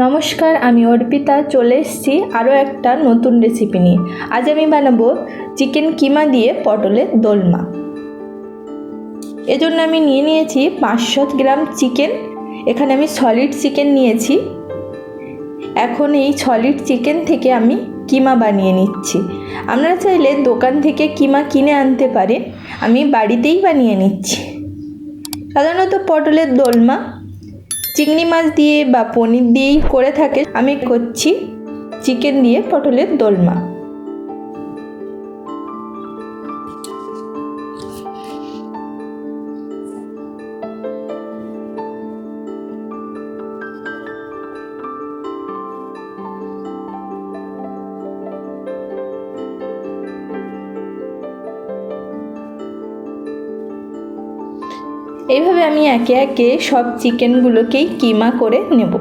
নমস্কার, আমি অর্পিতা, চলে এসেছি আরও একটা নতুন রেসিপি নিয়ে। আজ আমি বানাবো চিকেন কিমা দিয়ে পটলের দোলমা। এজন্য আমি নিয়ে নিয়েছি পাঁচশো গ্রাম চিকেন এখানে আমি সলিড চিকেন নিয়েছি। এখন এই সলিড চিকেন থেকে আমি কিমা বানিয়ে নিচ্ছি। আপনারা চাইলে দোকান থেকে কিমা কিনে আনতে পারেন, আমি বাড়িতেই বানিয়ে নিচ্ছি। সাধারণত পটলের দোলমা চিংড়ি মাছ দিয়ে বা পনির দিয়েই করে থাকে। আমি করছি চিকেন দিয়ে পটলের দোলমা। আমি একে একে সব চিকেনগুলোকেই কিমা করে নেব।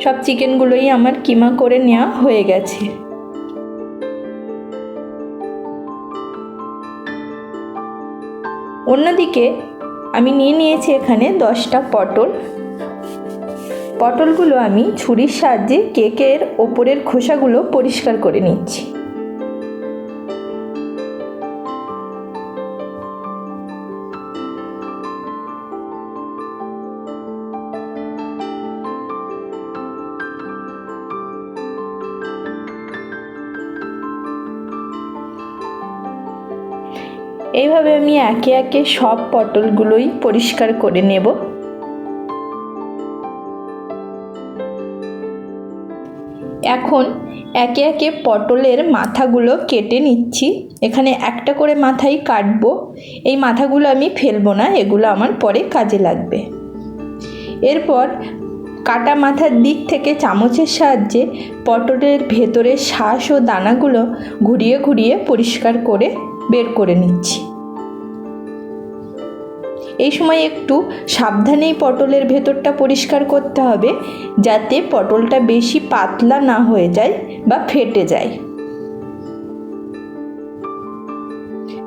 সব চিকেনগুলোই আমার কিমা করে নেওয়া হয়ে গেছে। অন্যদিকে আমি নিয়ে নিয়েছি এখানে দশটা পটল। পটলগুলো আমি ছুরির সাহায্যে কেকের ওপরের খোসাগুলো পরিষ্কার করে নিচ্ছি। এইভাবে আমি একে একে সব পটলগুলোই পরিষ্কার করে নেব। এখন একে একে পটলের মাথাগুলো কেটে নিচ্ছি। এখানে একটা করে মাথাই কাটবো। এই মাথাগুলো আমি ফেলব না, এগুলো আমার পরে কাজে লাগবে। এরপর কাটা মাথার দিক থেকে চামচের সাহায্যে পটলের ভেতরের শ্বাস ও দানাগুলো ঘুরিয়ে ঘুরিয়ে পরিষ্কার করে বের করে নিচ্ছি। এই সময় একটু সাবধানেই পটলের ভেতরটা পরিষ্কার করতে হবে, যাতে পটলটা বেশি পাতলা না হয়ে যায় বা ফেটে যায়।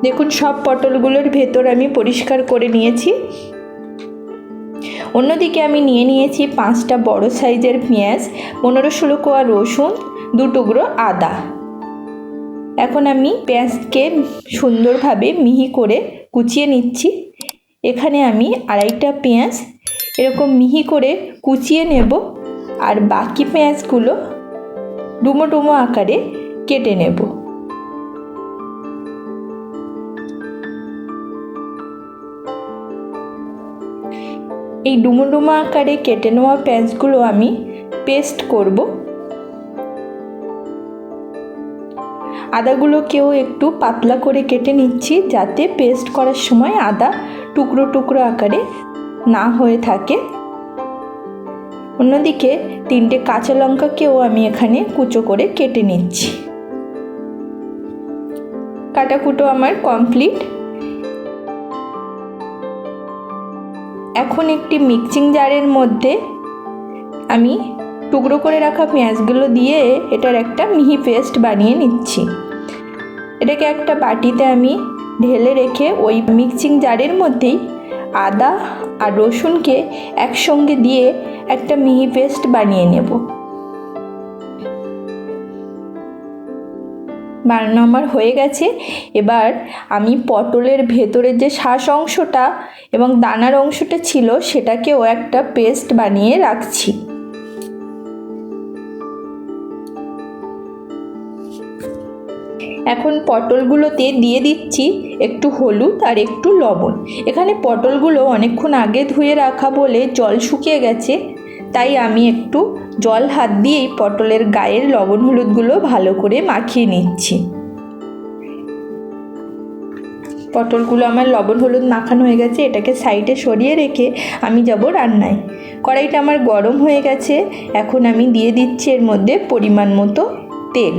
দেখুন, সব পটলগুলোর ভেতর আমি পরিষ্কার করে নিয়েছি। অন্যদিকে আমি নিয়ে নিয়েছি পাঁচটা বড় সাইজের পেঁয়াজ পনেরো ষোলো কোয়া রসুন, দু টুকরো আদা। এখন আমি পেঁয়াজকে সুন্দরভাবে মিহি করে কুচিয়ে নিচ্ছি। এখানে আমি আড়াইটা পেঁয়াজ এরকম মিহি করে কুচিয়ে নেব আর বাকি পেঁয়াজগুলো ডুমো ডুমো আকারে কেটে নেব। এই ডুমো ডুমো আকারে কেটে নেওয়া পেঁয়াজগুলো আমি পেস্ট করব। আদাগুলোকেও একটু পাতলা করে কেটে নিচ্ছি যাতে পেস্ট করার সময় আদা টুকরো টুকরো আকারে না হয়ে থাকে। অন্যদিকে তিনটে কাঁচা লঙ্কাকেও আমি এখানে কুচো করে কেটে নিচ্ছি। কাটাকুটো আমার কমপ্লিট। এখন একটি মিক্সিং জারের মধ্যে আমি টুকরো করে রাখা পেঁয়াজগুলো দিয়ে এটার একটা মিহি পেস্ট বানিয়ে নিচ্ছি। এটাকে একটা বাটিতে আমি ঢেলে রেখে ওই মিক্সিং জারের মধ্যেই আদা আর রসুনকে একসঙ্গে দিয়ে একটা মিহি পেস্ট বানিয়ে নেব। বানানো আমার হয়ে গেছে। এবার আমি পটলের ভেতরের যে শ্বাস অংশটা এবং দানার অংশটা ছিল সেটাকেও একটা পেস্ট বানিয়ে রাখছি। এখন পটলগুলোতে দিয়ে দিচ্ছি একটু হলুদ আর একটু লবণ। এখানে পটলগুলো অনেকক্ষণ আগে ধুয়ে রাখা বলে জল শুকিয়ে গেছে, তাই আমি একটু জল হাত দিয়েই পটলের গায়ের লবণ হলুদগুলো ভালো করে মাখিয়ে নিচ্ছি। পটলগুলো আমার লবণ হলুদ মাখানো হয়ে গেছে, এটাকে সাইডে সরিয়ে রেখে আমি যাব রান্নায়। কড়াইটা আমার গরম হয়ে গেছে, এখন আমি দিয়ে দিচ্ছি এর মধ্যে পরিমাণ মতো তেল।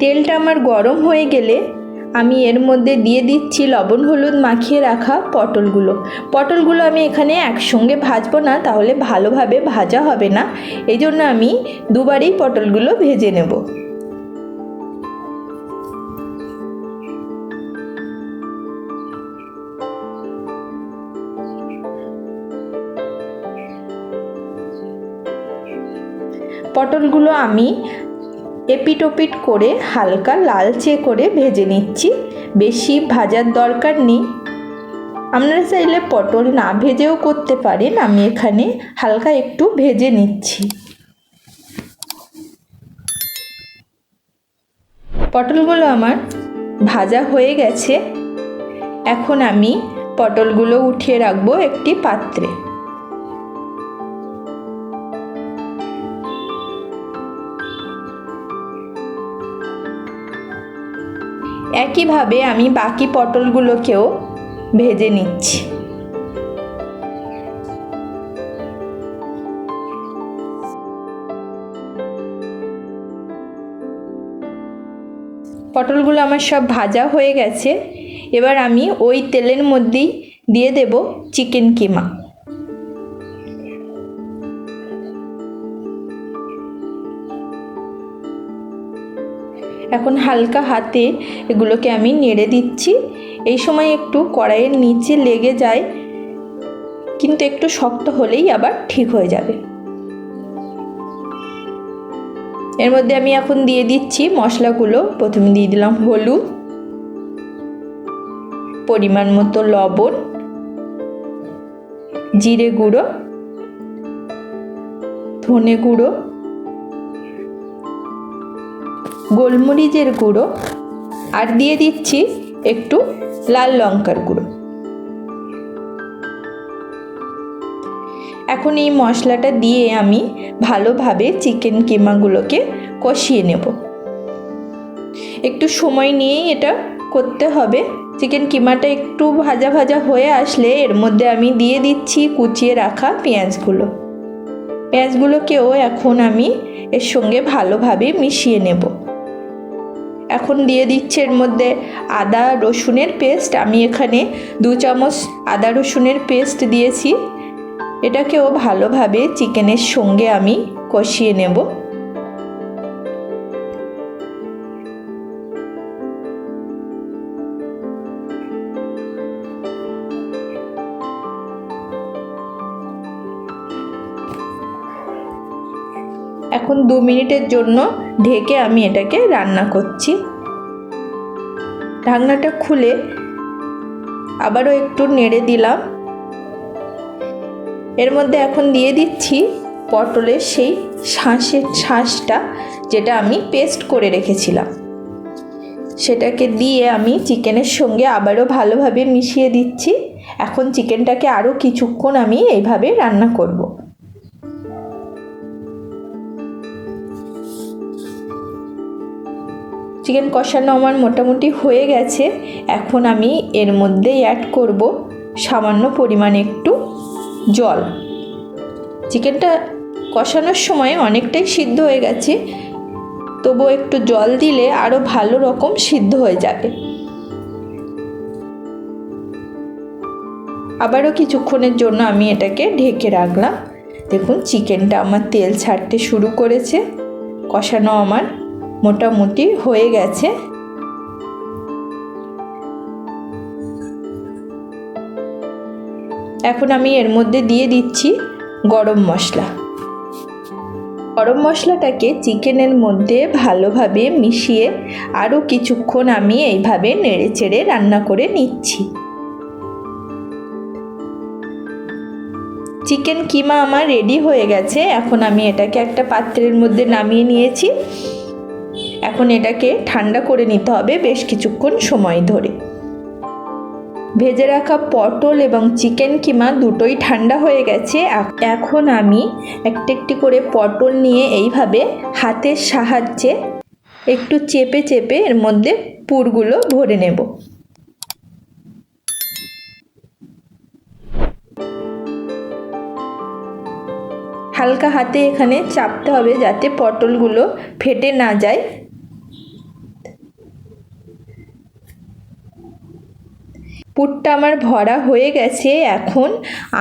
তেলটা আমার গরম হয়ে গেলে আমি এর মধ্যে দিয়ে দিচ্ছি লবণ হলুদ মাখিয়ে রাখা পটলগুলো। পটলগুলো আমি এখানে একসঙ্গে ভাজবো না, তাহলে ভালোভাবে ভাজা হবে না। এই জন্য আমি দুবারেই পটলগুলো ভেজে নেব। পটলগুলো আমি এপিট ওপিট করে হালকা লালচে করে ভেজে নিচ্ছি। বেশি ভাজার দরকার নেই। আপনারা চাইলে পটল না ভেজেও করতে পারেন। আমি এখানে হালকা একটু ভেজে নিচ্ছি। পটলগুলো আমার ভাজা হয়ে গেছে। এখন আমি পটলগুলো উঠিয়ে রাখব একটি পাত্রে। একইভাবে আমি বাকি পটলগুলোকেও ভেজে নিচ্ছি। পটলগুলো আমার সব ভাজা হয়ে গেছে। এবার আমি ওই তেলের মধ্যেই দিয়ে দেব চিকেন কিমা। এখন হালকা হাতে এগুলোকে আমি নেড়ে দিচ্ছি। এই সময় একটু কড়াইয়ের নিচে লেগে যায়, কিন্তু একটু শক্ত হলেই আবার ঠিক হয়ে যাবে। এর মধ্যে আমি এখন দিয়ে দিচ্ছি মশলাগুলো। প্রথমে দিয়ে দিলাম হলুদ, পরিমাণ মতো লবণ, জিরে গুঁড়ো, ধনে গুঁড়ো গোলমরিচের গুঁড়ো আর দিয়ে দিচ্ছি একটু লাল লঙ্কার গুঁড়ো। এখন এই মশলাটা দিয়ে আমি ভালোভাবে চিকেন কিমাগুলোকে কষিয়ে নেব। একটু সময় নিয়েই এটা করতে হবে। চিকেন কিমাটা একটু ভাজা ভাজা হয়ে আসলে এর মধ্যে আমি দিয়ে দিচ্ছি কুচিয়ে রাখা পেঁয়াজগুলো। পেঁয়াজগুলোকেও এখন আমি এর সঙ্গে ভালোভাবে মিশিয়ে নেব। এখন দিয়ে দিচ্ছে এর মধ্যে আদা রসুনের পেস্ট। আমি এখানে দু চামচ আদা রসুনের পেস্ট দিয়েছি। এটাকেও ভালোভাবে চিকেনের সঙ্গে আমি কষিয়ে নেব। এখন দু মিনিটের জন্য ঢেকে আমি এটাকে রান্না করছি। ঢাকনাটা খুলে আবারও একটু নেড়ে দিলাম। এর মধ্যে এখন দিয়ে দিচ্ছি পটলের সেই শাঁসের শাঁসটা যেটা আমি পেস্ট করে রেখেছিলাম। সেটাকে দিয়ে আমি চিকেনের সঙ্গে আবারও ভালোভাবে মিশিয়ে দিচ্ছি। এখন চিকেনটাকে আরও কিছুক্ষণ আমি এইভাবে রান্না করব। চিকেন কষানো আমার মোটামুটি হয়ে গেছে। এখন আমি এর মধ্যে অ্যাড করব সামান্য পরিমাণে একটু জল। চিকেনটা কষানোর সময় অনেকটাই সিদ্ধ হয়ে গেছে। তবুও একটু জল দিলে আরও ভালো রকম সিদ্ধ হয়ে যাবে। আবারও কিছুক্ষণের জন্য আমি এটাকে ঢেকে রাখলাম। দেখুন, চিকেনটা আমার তেল ছাড়তে শুরু করেছে। কষানো আমার মোটামুটি হয়ে গেছে। এখন আমি এর মধ্যে দিয়ে দিচ্ছি গরম মশলা। গরম মশলাটাকে চিকেনের মধ্যে ভালোভাবে মিশিয়ে আরও কিছুক্ষণ আমি এইভাবে নেড়ে চেড়ে রান্না করে নিচ্ছি। চিকেন কিমা আমার রেডি হয়ে গেছে। এখন আমি এটাকে একটা পাত্রের মধ্যে নামিয়ে নিয়েছি। এখন এটাকে ঠান্ডা করে নিতে হবে বেশ কিছুক্ষণ সময় ধরে। ভেজে রাখা পটল এবং চিকেন কিমা দুটোই ঠান্ডা হয়ে গেছে। এখন আমি একটি একটি করে পটল নিয়ে এইভাবে হাতের সাহায্যে একটু চেপে চেপে এর মধ্যে পুরগুলো ভরে নেব। হালকা হাতে এখানে চাপতে হবে যাতে পটলগুলো ফেটে না যায়। পুরটা আমার ভরা হয়ে গেছে, এখন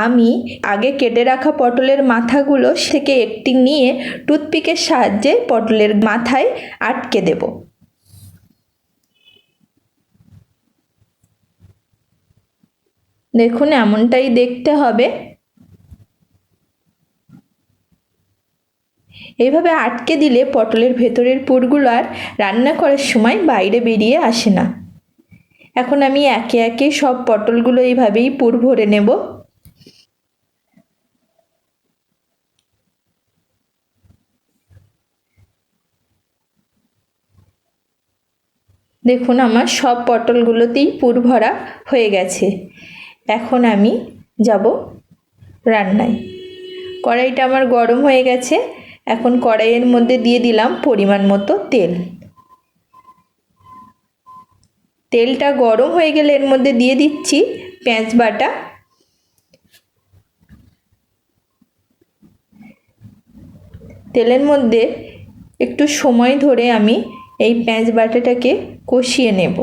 আমি আগে কেটে রাখা পটলের মাথাগুলো থেকে একটি নিয়ে টুথপিকের সাহায্যে পটলের মাথায় আটকে দেব। দেখুন, এমনটাই দেখতে হবে। এইভাবে আটকে দিলে পটলের ভেতরের পুরগুলো আর রান্না করার সময় বাইরে বেরিয়ে আসে না। এখন আমি একে একে সব পটলগুলো এইভাবেই পুর ভরে নেব। দেখুন আমার সব পটলগুলোতেই পুর ভরা হয়ে গেছে। এখন আমি যাব রান্নায়। কড়াইটা আমার গরম হয়ে গেছে। এখন কড়াইয়ের মধ্যে দিয়ে দিলাম পরিমাণ মতো তেল। তেলটা গরম হয়ে গেলে এর মধ্যে দিয়ে দিচ্ছি পেঁয়াজ বাটা। তেলের মধ্যে একটু সময় ধরে আমি এই পেঁয়াজ বাটাটাকে কষিয়ে নেব।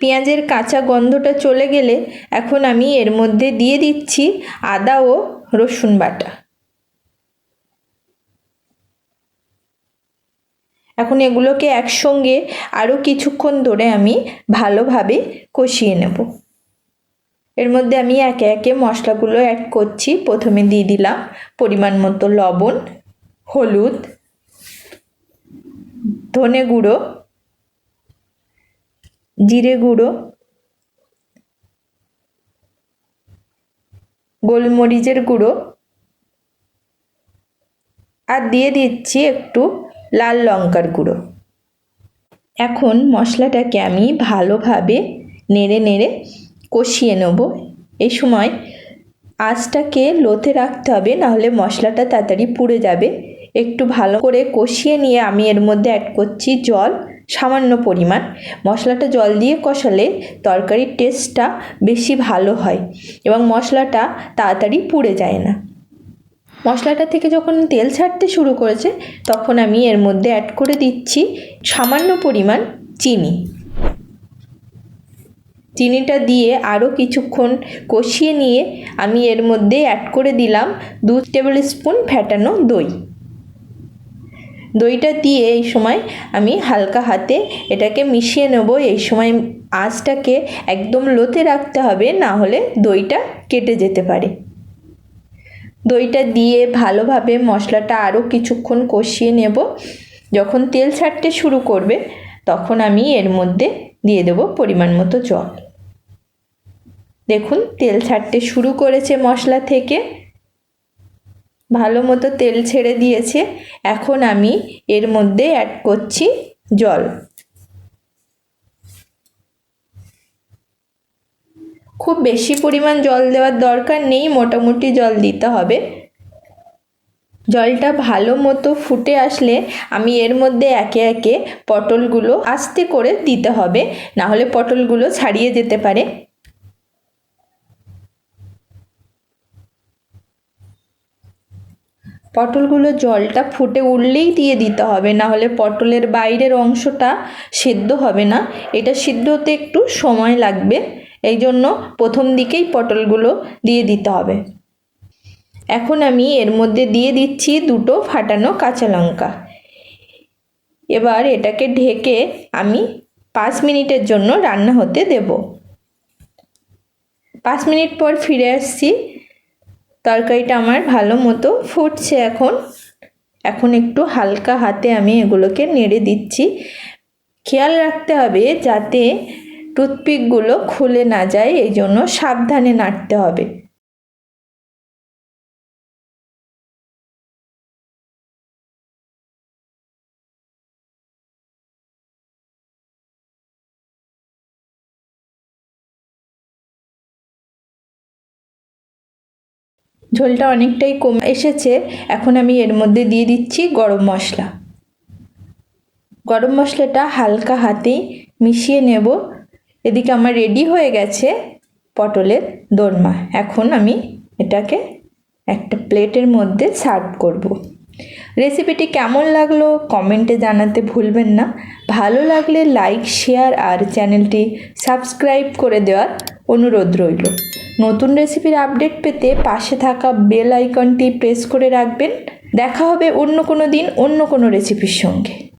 পেঁয়াজের কাঁচা গন্ধটা চলে গেলে এখন আমি এর মধ্যে দিয়ে দিচ্ছি আদা ও রসুন বাটা। এখন এগুলোকে একসঙ্গে আরও কিছুক্ষণ ধরে আমি ভালোভাবে কষিয়ে নেব। এর মধ্যে আমি একে একে মশলাগুলো অ্যাড করছি। প্রথমে দিয়ে দিলাম পরিমাণ মতো লবণ, হলুদ, ধনে গুঁড়ো, জিরে গুঁড়ো, গোলমরিচের গুঁড়ো, আর দিয়ে দিচ্ছি একটু লাল লঙ্কার গুঁড়ো। এখন মশলাটাকে আমি ভালোভাবে নেড়ে নেড়ে কষিয়ে নেব। এই সময় আঁচটাকে লোতে রাখতে হবে, নাহলে মশলাটা তাড়াতাড়ি পুড়ে যাবে। একটু ভালো করে কষিয়ে নিয়ে আমি এর মধ্যে অ্যাড করছি জল, সামান্য পরিমাণ। মশলাটা জল দিয়ে কষালে তরকারির টেস্টটা বেশি ভালো হয় এবং মশলাটা তাড়াতাড়ি পুড়ে যায় না। মশলাটা থেকে যখন তেল ছাড়তে শুরু করেছে, তখন আমি এর মধ্যে অ্যাড করে দিচ্ছি সামান্য পরিমাণ চিনি। চিনিটা দিয়ে আরও কিছুক্ষণ কষিয়ে নিয়ে আমি এর মধ্যে অ্যাড করে দিলাম দু টেবিল স্পুন ফ্যাটানো দই। দইটা দিয়ে এই সময় আমি হালকা হাতে এটাকে মিশিয়ে নেব। এই সময় আঁচটাকে একদম লোতে রাখতে হবে, না হলে দইটা কেটে যেতে পারে। দইটা দিয়ে ভালোভাবে মশলাটা আরও কিছুক্ষণ কষিয়ে নেব। যখন তেল ছাড়তে শুরু করবে, তখন আমি এর মধ্যে দিয়ে দেব পরিমাণ মতো জল। দেখুন, তেল ছাড়তে শুরু করেছে মশলা থেকে। ভালো মতো তেল ছেড়ে দিয়েছে। এখন আমি এর মধ্যে অ্যাড করছি জল। খুব বেশি পরিমাণ জল দেওয়ার দরকার নেই, মোটামুটি জল দিতে হবে। জলটা ভালো মতো ফুটে আসলে আমি এর মধ্যে একে একে পটলগুলো আস্তে করে দিতে হবে, না হলে পটলগুলো ছাড়িয়ে যেতে পারে। পটলগুলো জলটা ফুটে উঠলেই দিয়ে দিতে হবে, না হলে পটলের বাইরের অংশটা সেদ্ধ হবে না। এটা সিদ্ধ হতে একটু সময় লাগবে। এই জন্য প্রথম দিকেই পটলগুলো দিয়ে দিতে হবে। এখন আমি এর মধ্যে দিয়ে দিচ্ছি দুটো ফাটানো কাঁচা লঙ্কা। এবার এটাকে ঢেকে আমি পাঁচ মিনিটের জন্য রান্না হতে দেব। পাঁচ মিনিট পর ফিরে আসছি। তরকারিটা আমার ভালো মতো ফুটছে এখন। এখন একটু হালকা হাতে আমি এগুলোকে নেড়ে দিচ্ছি। খেয়াল রাখতে হবে যাতে টুথপিকগুলো খুলে না যায়, এই জন্য সাবধানে নাড়তে হবে। ঝোলটা অনেকটাই কম এসেছে, এখন আমি এর মধ্যে দিয়ে দিচ্ছি গরম মশলা। গরম মশলাটা হালকা হাতেই মিশিয়ে নেব। এদিকে আমার রেডি হয়ে গেছে পটলের দোরমা। এখন আমি এটাকে একটা প্লেটের মধ্যে সার্ভ করব। রেসিপিটি কেমন লাগল কমেন্টে জানাতে ভুলবেন না। ভালো লাগলে লাইক শেয়ার আর চ্যানেলটি সাবস্ক্রাইব করে দেওয়ার অনুরোধ রইল। নতুন রেসিপির আপডেট পেতে পাশে থাকা বেল আইকনটি প্রেস করে রাখবেন। দেখা হবে অন্য কোনো দিন অন্য কোনো রেসিপির সঙ্গে।